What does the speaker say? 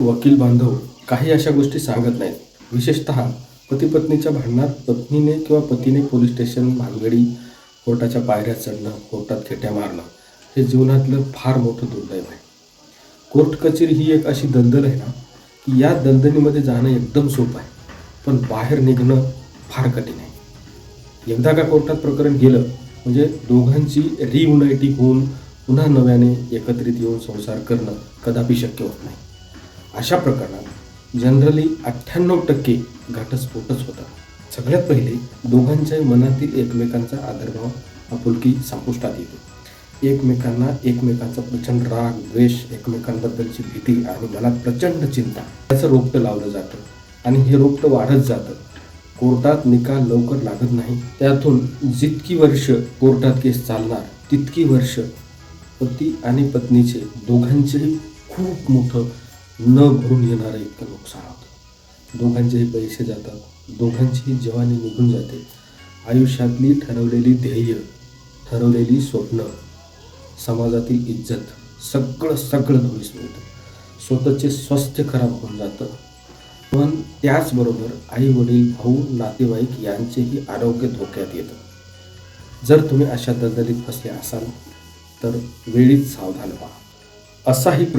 वकील बांधव काही अशा गोष्टी सांगत नाहीत. विशेषत पतीपत्नीच्या भांडणात पत्नीने किंवा पतीने पोलीस स्टेशन भानगडी कोर्टाच्या पायऱ्या चढणं कोर्टात खेट्या मारणं हे जीवनातलं फार मोठं दुर्दैव आहे. कोर्ट कचेरी ही एक अशी दलदल आहे ना की या दलदलीमध्ये जाणं एकदम सोपं आहे पण बाहेर निघणं फार कठीण आहे. एकदा का कोर्टात प्रकरण गेलं म्हणजे दोघांची रियुनायटिंग होऊन पुन्हा नव्याने एकत्रित येऊन संसार करणं कदापि शक्य होत नाही. अशा प्रकरणात जनरली अठ्ठ्याण्णव टक्के घटस्फोटच होतात. सगळ्यात पहिले दोघांच्याही मनातील एकमेकांचा आदरभाव आपुलकी संपुष्टात येते. एकमेकांना एकमेकांचा प्रचंड राग द्वेष एकमेकांबद्दलची भीती आणि मनात प्रचंड चिंता याचं रोपटं लावलं जातं आणि हे रोपटं वाढत जातं. कोर्टात निकाल लवकर लागत नाही. त्यातून जितकी वर्ष कोर्टात केस चालणार तितकी वर्ष पती आणि पत्नीचे दोघांचेही खूप मोठं न भरून येणारं इतकं नुकसान होतं. दोघांचेही पैसे जातात दोघांचीही जवानी निघून जाते. आयुष्यातली ठरवलेली ध्येय ठरवलेली स्वप्न समाजातील इज्जत सगळं सगळं धुळीस मिळतं. स्वतःचे स्वास्थ्य खराब होऊन जातं. पण त्याचबरोबर आई वडील भाऊ नातेवाईक यांचेही आरोग्य धोक्यात येतं. जर तुम्ही अशा दलदलीत फसले असाल तर वेळीच सावधान व्हा. असाही प्र